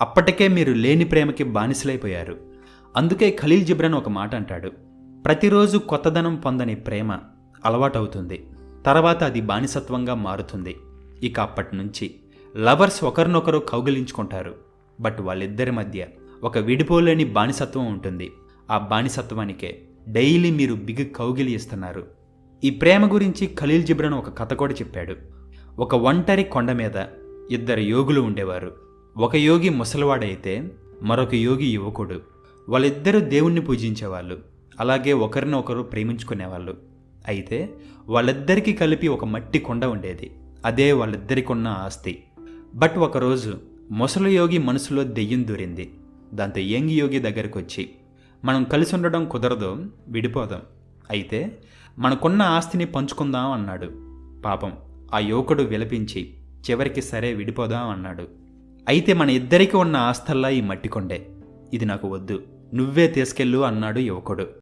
అప్పటికే మీరు లేని ప్రేమకి బానిసలైపోయారు. అందుకే ఖలీల్ జిబ్రన్ ఒక మాట అంటాడు. ప్రతిరోజు కొత్తదనం పొందని ప్రేమ అలవాటవుతుంది. తర్వాత అది బానిసత్వంగా మారుతుంది. ఇక అప్పటి నుంచి లవర్స్ ఒకరినొకరు కౌగిలించుకుంటారు. బట్ వాళ్ళిద్దరి మధ్య ఒక విడిపోలేని బానిసత్వం ఉంటుంది. ఆ బానిసత్వానికే డైలీ మీరు బిగ్ కౌగిలి ఇస్తున్నారు. ఈ ప్రేమ గురించి ఖలీల్ జిబ్రన్ ఒక కథ కూడా చెప్పాడు. ఒక ఒంటరి కొండ మీద ఇద్దరు యోగులు ఉండేవారు. ఒక యోగి ముసలివాడైతే మరొక యోగి యువకుడు. వాళ్ళిద్దరూ దేవుణ్ణి పూజించేవాళ్ళు. అలాగే ఒకరిని ఒకరు ప్రేమించుకునేవాళ్ళు. అయితే వాళ్ళిద్దరికీ కలిపి ఒక మట్టి కొండ ఉండేది. అదే వాళ్ళిద్దరికి ఉన్న ఆస్తి. బట్ ఒకరోజు ముసలి యోగి మనసులో దెయ్యం దూరింది. దాంతో యంగ్ యోగి దగ్గరకు వచ్చి మనం కలిసి ఉండడం కుదరదు విడిపోదాం. అయితే మనకున్న ఆస్తిని పంచుకుందాం అన్నాడు. పాపం ఆ యువకుడు విలపించి చివరికి సరే విడిపోదాం అన్నాడు. అయితే మన ఇద్దరికి ఉన్న ఆస్థల్లా ఈ మట్టి కొండే. ఇది నాకు వద్దు. నువ్వే తీసుకెళ్ళు అన్నాడు యువకుడు.